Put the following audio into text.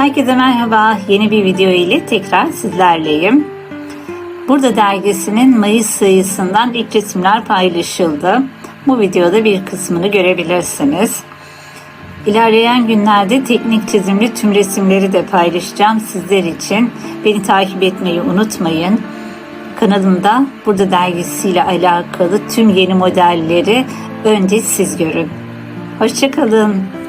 Herkese merhaba. Yeni bir video ile tekrar sizlerleyim. Burada dergisinin Mayıs sayısından ilk resimler paylaşıldı. Bu videoda bir kısmını görebilirsiniz. İlerleyen günlerde teknik çizimli tüm resimleri de paylaşacağım sizler için. Beni takip etmeyi unutmayın. Kanalımda Burada dergisiyle alakalı tüm yeni modelleri önce siz görün. Hoşçakalın.